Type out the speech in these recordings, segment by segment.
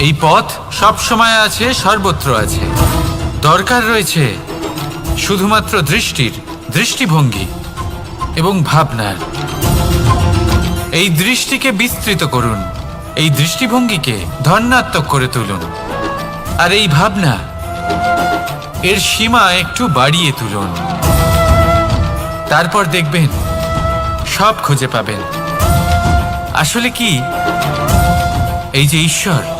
এই পথ সব সময় আছে, সর্বত্র আছে। দরকার রয়েছে শুধুমাত্র দৃষ্টির, দৃষ্টিভঙ্গি এবং ভাবনার এই দৃষ্টিকে বিস্তৃত করুন, এই দৃষ্টিভঙ্গিকে ধন্যাত্মক করে তুলুন। আর এই ভাবনা, এর সীমা একটু বাড়িয়ে তুলুন। তারপর দেখবেন, সব খুঁজে পাবেন। আসলে কি? এই যে ঈশ্বর।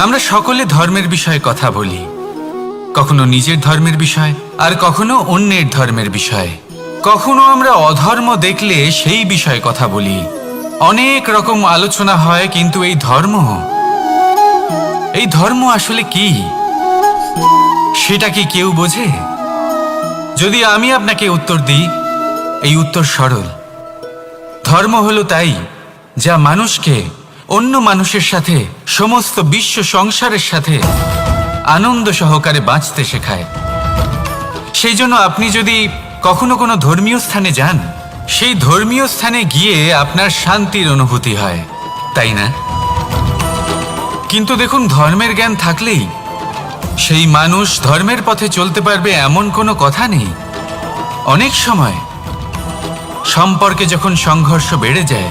আমরা সকলে ধর্মের বিষয়ে কথা বলি। কখনো নিজের ধর্মের বিষয়, আর কখনো অন্যের ধর্মের বিষয়। কখনো আমরা অধর্ম দেখলে সেই বিষয়ে কথা বলি। অনেক রকম আলোচনা হয়, কিন্তু এই ধর্ম? এই ধর্ম আসলে কি? সেটা কি কেউ বোঝে? যদি আমি আপনাকে উত্তর দিই, এই উত্তর সরল। ধর্ম হলো তাই, যা মানুষকে অন্য মানুষের সাথে, সমস্ত বিশ্ব সংসারের সাথে আনন্দ সহকারে বাঁচতে শেখায়। সেই জন্য আপনি যদি কখনো কোনো ধর্মীয় স্থানে যান, সেই ধর্মীয় স্থানে গিয়ে আপনার শান্তির অনুভূতি হয়। তাই না? কিন্তু দেখুন, ধর্মের জ্ঞান থাকলেই সেই মানুষ ধর্মের পথে চলতে পারবে এমন কোনো কথা নেই। অনেক সময় সম্পর্কে যখন সংঘর্ষ বেড়ে যায়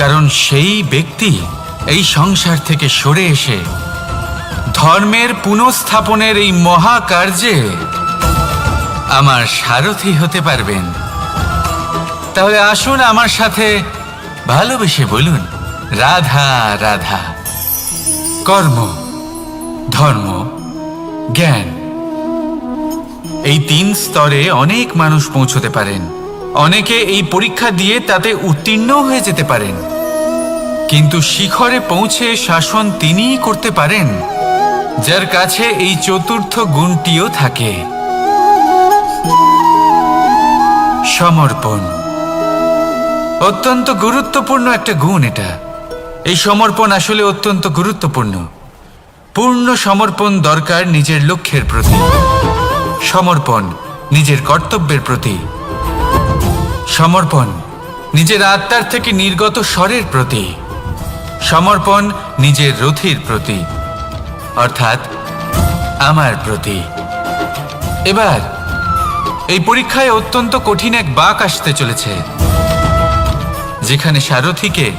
কারণ সেই ব্যক্তি এই সংসার থেকে সরে এসে ধর্মের পুনঃস্থাপনের এই মহাকার্যে আমার সারথি হতে পারবেন। তাহলে আসুন আমার সাথে ভালোবেসে বলুন, রাধা রাধা। কর্ম, ধর্ম, জ্ঞান, এই তিন স্তরে অনেক মানুষ পৌঁছতে পারেন। অনেকে এই পরীক্ষা দিয়ে তাতে উত্তীর্ণ হয়ে যেতে পারেন। কিন্তু শিখরে পৌঁছে শাসন তিনিই করতে পারেন, যার কাছে এই চতুর্থ গুণটিও থাকে। সমর্পণ। অত্যন্ত গুরুত্বপূর্ণ একটা গুণ এটা। এই সমর্পণ আসলে অত্যন্ত গুরুত্বপূর্ণ। পূর্ণ সমর্পণ দরকার নিজের লক্ষ্যের প্রতি। সমর্পণ নিজের কর্তব্যের প্রতি। সমর্পণ নিজের আত্মার থেকে নির্গত স্বরের প্রতি। সমর্পণ নিজের রথির প্রতি, অর্থাৎ আমার প্রতি। এবার, এই পরীক্ষায় অত্যন্ত কঠিন এক বাক আসতে চলেছে, যেখানে সারথীকে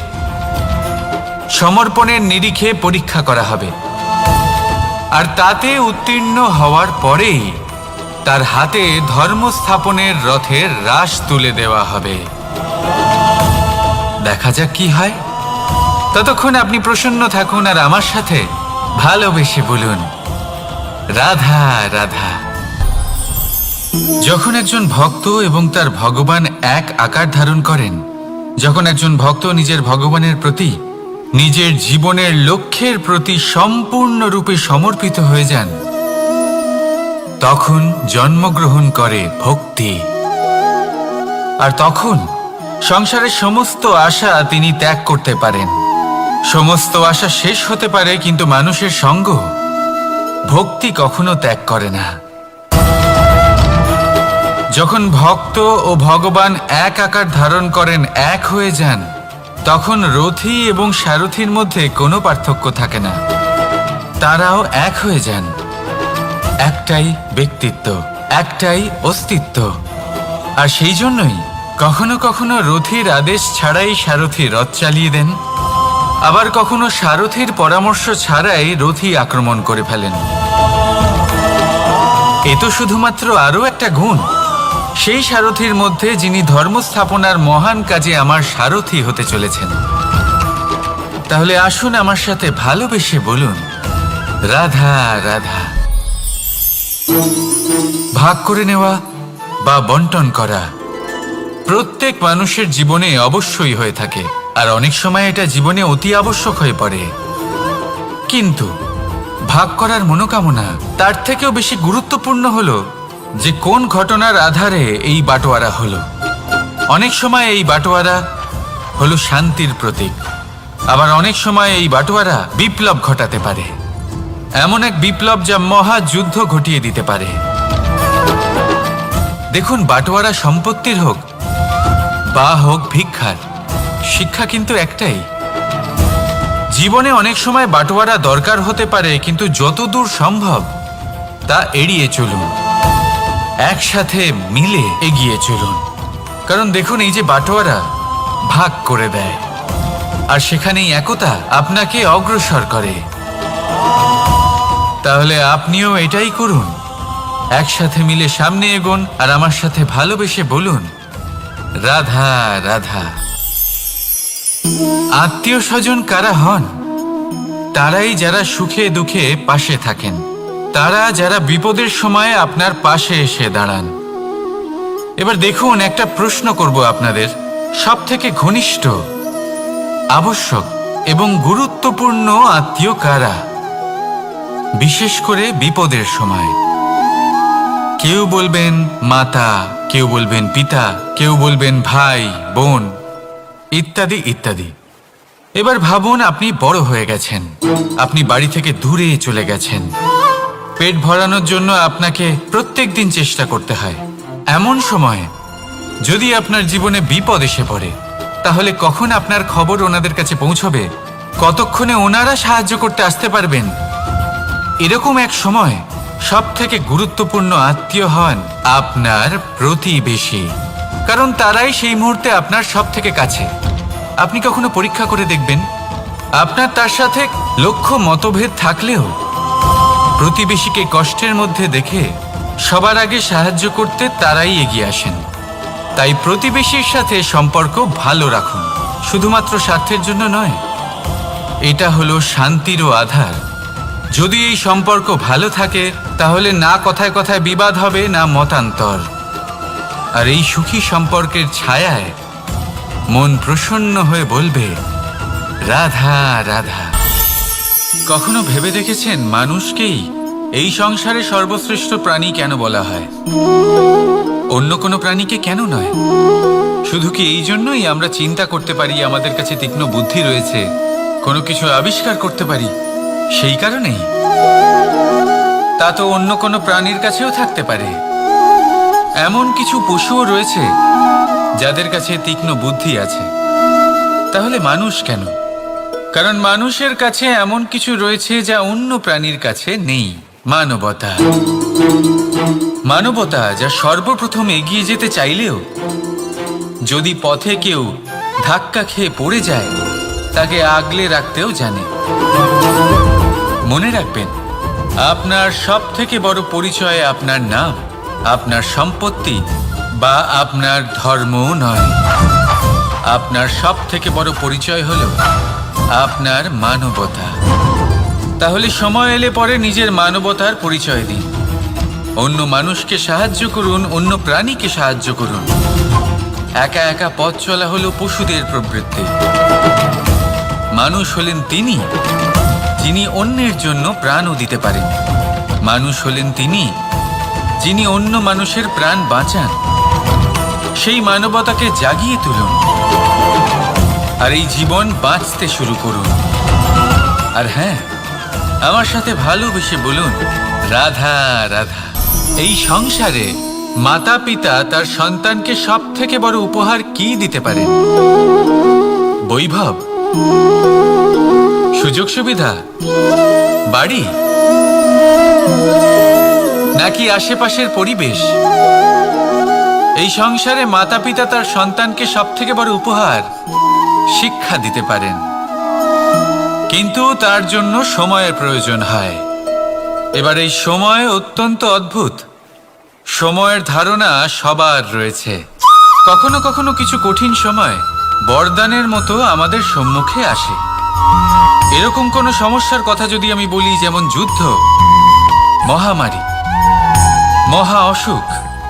সমর্পণের নিরিখে পরীক্ষা করা হবে। আর তাতে উত্তীর্ণ হওয়ার পরেই তার হাতে ধর্ম স্থাপনের রথের রাশ তুলে দেওয়া হবে। দেখা যাক কি হয়। ততক্ষণ আপনি প্রসন্ন থাকুন আর আমার সাথে ভালোবেসে বলুন, রাধা রাধা। যখন একজন ভক্ত এবং তার ভগবান এক আকার ধারণ করেন, যখন একজন ভক্ত নিজের ভগবানের প্রতি নিজের জীবনের লক্ষ্যের প্রতি সম্পূর্ণরূপে সমর্পিত হয়ে যান, তখন জন্মগ্রহণ করে ভক্তি। আর তখন সংসারের সমস্ত আশা তিনি ত্যাগ করতে পারেন। সমস্ত আশা শেষ হতে পারে, কিন্তু মানুষের সঙ্গ ভক্তি কখনো ত্যাগ করে না। যখন ভক্ত ও ভগবান এক আকার ধারণ করেন, এক হয়ে যান, তখন রথী এবং সারথীর মধ্যে কোনো পার্থক্য থাকে না। তারাও এক হয়ে যান। একটাই ব্যক্তিত্ব, একটাই অস্তিত্ব। আর সেই জন্যই কখনো কখনো রথীর আদেশ ছাড়াই সারথী রথ চালিয়ে দেন। আবার কখনো সারথীর পরামর্শ ছাড়াই রথী আক্রমণ করে ফেলেন। এ তো শুধুমাত্র আরও একটা গুণ। সেই সারথীর মধ্যে যিনি ধর্ম স্থাপনার মহান কাজে আমার সারথী হতে চলেছেন। তাহলে আসুন আমার সাথে ভালোবেসে বলুন, রাধা রাধা। ভাগ করে নেওয়া বা বন্টন করা প্রত্যেক মানুষের জীবনে অবশ্যই হয়ে থাকে। আর অনেক সময় এটা জীবনে অতি আবশ্যক হয়ে পড়ে। কিন্তু ভাগ করার মনোকামনা তার থেকেও বেশি গুরুত্বপূর্ণ হলো যে কোন ঘটনার আধারে এই বাটোয়ারা হলো। অনেক সময় এই বাটোয়ারা হলো শান্তির প্রতীক। আবার অনেক সময় এই বাটোয়ারা বিপ্লব ঘটাতে পারে। এমন এক বিপ্লব যা মহাযুদ্ধ ঘটিয়ে দিতে পারে। দেখুন, বাটোয়ারা সম্পত্তির হোক বা হোক ভিক্ষার শিক্ষা কিন্তু একটাই। জীবনে অনেক সময় বাটোয়ারা দরকার হতে পারে, কিন্তু যতদূর সম্ভব তা এড়িয়ে চলুন। একসাথে মিলে এগিয়ে চলুন। কারণ দেখুন, এই যে বাটোয়ারা ভাগ করে দেয়। আর সেখানেই একতা আপনাকে অগ্রসর করে। তাহলে আপনিও এটাই করুন। একসাথে মিলে সামনে এগোন আর আমার সাথে ভালোবেসে বলুন, রাধা রাধা। আত্মীয় স্বজন কারা হন? তারাই যারা সুখে দুঃখে পাশে থাকেন। তারা যারা বিপদের সময় আপনার পাশে এসে দাঁড়ান। এবার দেখুন, একটা প্রশ্ন করব আপনাদের। সব থেকে ঘনিষ্ঠ, আবশ্যক এবং গুরুত্বপূর্ণ আত্মীয় কারা? বিশেষ করে বিপদের সময়। কেউ বলবেন মাতা, কেউ বলবেন পিতা, কেউ বলবেন ভাই, বোন। ইত্যাদি ইত্যাদি। এবার ভাবুন আপনি বড় হয়ে গেছেন। আপনি বাড়ি থেকে দূরে চলে গেছেন। পেট ভরানোর জন্য আপনাকে প্রত্যেক দিন চেষ্টা করতে হয়। এমন সময় যদি আপনার জীবনে বিপদ এসে পড়ে, তাহলে কখন আপনার খবর ওনাদের কাছে পৌঁছবে? কতক্ষণে ওনারা সাহায্য করতে আসতে পারবেন? এরকম এক সময় সব থেকে গুরুত্বপূর্ণ আত্মীয় হন আপনার প্রতিবেশী। কারণ তারাই সেই মুহূর্তে আপনার সব থেকে কাছে। আপনি কখনো পরীক্ষা করে দেখবেন? আপনার তার সাথে লক্ষ্য মতভেদ থাকলেও প্রতিবেশীকে কষ্টের মধ্যে দেখে সবার আগে সাহায্য করতে তারাই এগিয়ে আসেন। তাই প্রতিবেশীর সাথে সম্পর্ক ভালো রাখুন। শুধুমাত্র স্বার্থের জন্য নয়, এটা হলো শান্তিরও আধার। যদি এই সম্পর্ক ভালো থাকে, তাহলে না কথায় কথায় বিবাদ হবে, না মতান্তর। আর এই সুখী সম্পর্কের ছায়ায় মন প্রসন্ন হয়ে বলবে, রাধা রাধা। কখনো ভেবে দেখেছেন মানুষকেই এই সংসারে সর্বশ্রেষ্ঠ প্রাণী কেন বলা হয়? অন্য কোনো প্রাণীকে কেন নয়? শুধু কি এই জন্যই আমরা চিন্তা করতে পারি, আমাদের কাছে তীক্ষ্ণ বুদ্ধি রয়েছে, কোনো কিছু আবিষ্কার করতে পারি? সেই কারণেই। তা তো অন্য কোনো প্রাণীর কাছেও থাকতে পারে। এমন কিছু পশুও রয়েছে যাদের কাছে তীক্ষ্ণ বুদ্ধি আছে। তাহলে মানুষ কেন? কারণ মানুষের কাছে এমন কিছু রয়েছে যা অন্য প্রাণীর কাছে নেই। মানবতা। মানবতা যা সর্বপ্রথম এগিয়ে যেতে চাইলেও, যদি পথে কেউ ধাক্কা খেয়ে পড়ে যায়, তাকে আগলে রাখতেও জানে। মনে রাখবেন, আপনার সব থেকে বড় পরিচয় আপনার নাম। আপনার সম্পত্তি বা আপনার ধর্মও নয়। আপনার সব থেকে বড় পরিচয় হল আপনার মানবতা। তাহলে সময় এলে পরে নিজের মানবতার পরিচয় দিন। অন্য মানুষকে সাহায্য করুন, অন্য প্রাণীকে সাহায্য করুন। একা একা পথ চলা হলো পশুদের প্রবৃত্তি। মানুষ হলেন তিনি, যিনি অন্যের জন্য প্রাণও দিতে পারেন। মানুষ হলেন তিনি যিনি অন্য মানুষের প্রাণ বাঁচান, সেই মানবতাকে জাগিয়ে তুলুন আর এই জীবন বাঁচতে শুরু করুন। আর হ্যাঁ আমার সাথে ভালোবেসে বলুন, রাধা রাধা, এই সংসারে মাতা পিতা তার সন্তানকে সব থেকে বড় উপহার কি দিতে পারেন? বৈভব সুযোগ সুবিধা বাড়ি? নাকি আশেপাশের পরিবেশ? এই সংসারে মাতা পিতা তার সন্তানকে সব থেকে বড় উপহার, শিক্ষা দিতে পারেন। কিন্তু তার জন্য সময়ের প্রয়োজন হয়। এবার এই সময় অত্যন্ত অদ্ভুত। সময়ের ধারণা সবার রয়েছে। কখনো কখনো কিছু কঠিন সময় বরদানের মতো আমাদের সম্মুখে আসে। এরকম কোনো সমস্যার কথা যদি আমি বলি, যেমন যুদ্ধ, মহামারী মহা অসুখ।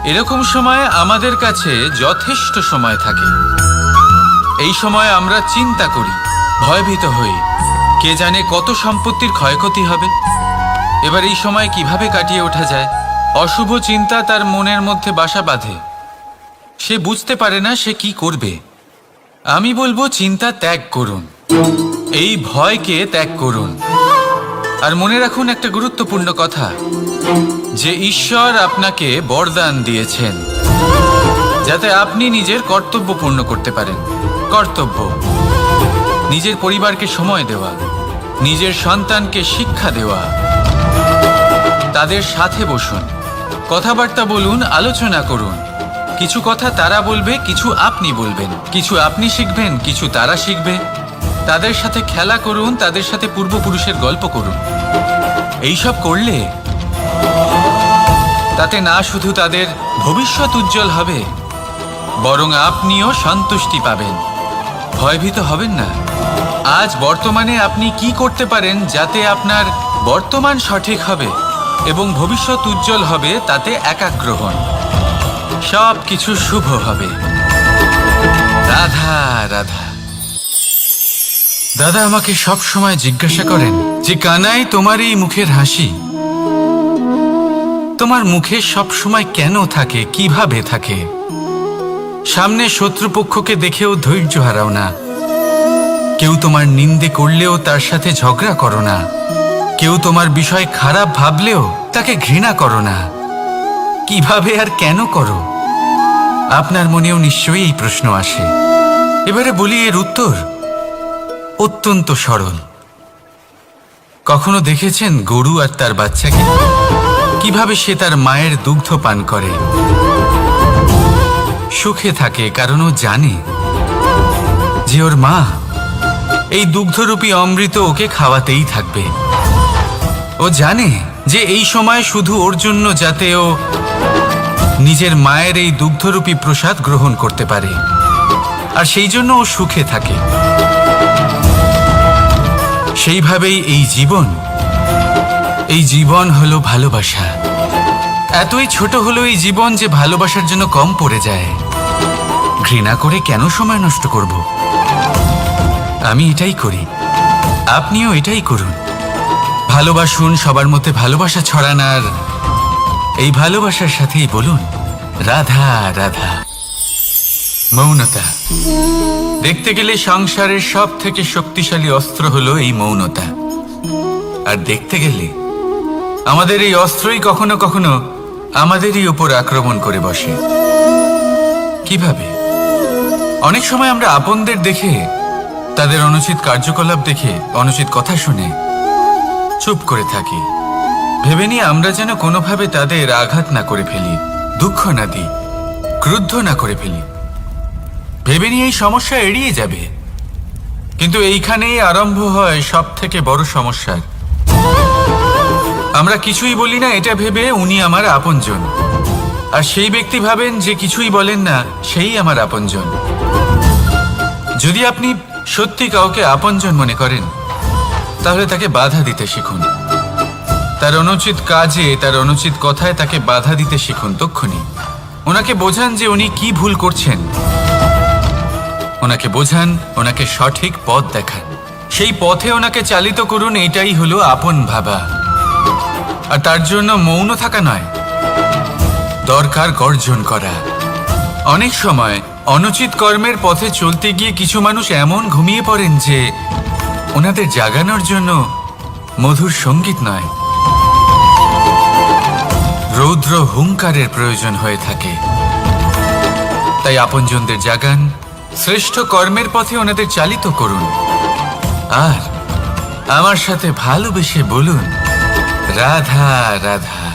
এরকম সময়ে আমাদের কাছে যথেষ্ট সময় থাকে। এই সময় আমরা চিন্তা করি, ভয়ভীত হই। কে জানে কত সম্পত্তির ক্ষয়ক্ষতি হবে। এবার এই সময় কীভাবে কাটিয়ে ওঠা যায়? অশুভ চিন্তা তার মনের মধ্যে বাসা বাঁধে। সে বুঝতে পারে না সে কি করবে। আমি বলব, চিন্তা ত্যাগ করুন। এই ভয়কে ত্যাগ করুন। আর মনে রাখুন একটা গুরুত্বপূর্ণ কথা, যে ঈশ্বর আপনাকে বরদান দিয়েছেন, যাতে আপনি নিজের কর্তব্য পূর্ণ করতে পারেন। কর্তব্য, নিজের পরিবারকে সময় দেওয়া, নিজের সন্তানকে শিক্ষা দেওয়া, তাদের সাথে বসুন, কথাবার্তা বলুন, আলোচনা করুন। কিছু কথা তারা বলবে, কিছু আপনি বলবেন, কিছু আপনি শিখবেন, কিছু তারা শিখবে। তাদের সাথে খেলা করুন, তাদের সাথে পূর্বপুরুষের গল্প করুন। এইসব করলে তাতে না শুধু তাদের ভবিষ্যৎ উজ্জ্বল হবে, বরং আপনিও সন্তুষ্টি পাবেন। ভয়ভীত হবেন না। আজ বর্তমানে আপনি কি করতে পারেন যাতে আপনার বর্তমান সঠিক হবে এবং ভবিষ্যৎ উজ্জ্বল হবে, তাতে একাগ্র হন। সব কিছু শুভ হবে। রাধা রাধা। দাদা আমাকে সব সময় জিজ্ঞাসা করেন যে, কানাই, তোমার এই মুখের হাসি? তোমার মুখে সব সময় কেন থাকে? কীভাবে থাকে? সামনে শত্রুপক্ষকে দেখেও ধৈর্য হারাও না। কেউ তোমার নিন্দে করলেও তার সাথে ঝগড়া করো না। কেউ তোমার বিষয় খারাপ ভাবলেও তাকে ঘৃণা করো না। কীভাবে আর কেন করো? আপনার মনেও নিশ্চয়ই এই প্রশ্ন আসে। এবারে বলি এর উত্তর। অত্যন্ত সরল। কখনো দেখেছেন গরু আর তার বাচ্চাকে? কীভাবে সে তার মায়ের দুগ্ধ পান করে? সুখে থাকে, কারণ ও জানে যে ওর মা এই দুগ্ধরূপী অমৃত ওকে খাওয়াতেই থাকবে। ও জানে যে এই সময় শুধু ওর জন্য যাতে ও নিজের মায়ের এই দুগ্ধরূপী প্রসাদ গ্রহণ করতে পারে। আর সেই জন্য ও সুখে থাকে। সেইভাবেই এই জীবন। এই জীবন হলো ভালোবাসা। এতই ছোট হলো এই জীবন যে ভালোবাসার জন্য কম পড়ে যায়। ঘৃণা করে কেন সময় নষ্ট করব? আমি এটাই করি। আপনিও এটাই করুন। ভালোবাসুন, সবার মধ্যে ভালোবাসা ছড়ানার এই ভালোবাসার সাথেই বলুন, রাধা রাধা। মৌনতা। দেখতে গেলে সংসারের সব থেকে শক্তিশালী অস্ত্র হলো এই মৌনতা। আর দেখতে গেলে আমাদের এই অস্ত্রই কখনো কখনো আমাদেরই উপর আক্রমণ করে বসে। কীভাবে? অনেক সময় আমরা আপনদের দেখে, তাদের অনুচিত কার্যকলাপ দেখে, অনুচিত কথা শুনে চুপ করে থাকি। ভেবে নিয়ে আমরা যেন কোনোভাবে তাদের আঘাত না করে ফেলি, দুঃখ না দিই, ক্রুদ্ধ না করে ফেলি। ভেবে নিয়ে এই সমস্যা এড়িয়ে যাবে। কিন্তু এইখানেই আরম্ভ হয় সব থেকে বড় সমস্যার। আমরা কিছুই বলি না এটা ভেবে উনি আমার আপনজন। আর সেই ব্যক্তি ভাবেন যে কিছুই বলেন না, সেই আমার আপনজন। যদি আপনি সত্যি কাউকে আপনজন মনে করেন, তাহলে তাকে বাধা দিতে শিখুন। তার অনুচিত কাজে, তার অনুচিত কথায় তাকে বাধা দিতে শিখুন, তক্ষুনি। ওনাকে বোঝান যে উনি কি ভুল করছেন। ওনাকে বোঝান, ওনাকে সঠিক পথ দেখান। সেই পথে ওনাকে চালিত করুন এটাই হলো আপন ভাবা। আর তার জন্য মৌন থাকা নয়, দরকার গর্জন করা। অনেক সময় অনুচিত কর্মের পথে চলতে গিয়ে কিছু মানুষ এমন ঘুমিয়ে পড়েন যে ওনাদের জাগানোর জন্য মধুর সংগীত নয়, রৌদ্র হুঙ্কারের প্রয়োজন হয়ে থাকে। তাই আপনজনদের জাগান শ্রেষ্ঠ কর্মের পথে ওনাদের চালিত করুন। আর আমার সাথে ভালোবেসে বলুন রাধা রাধা।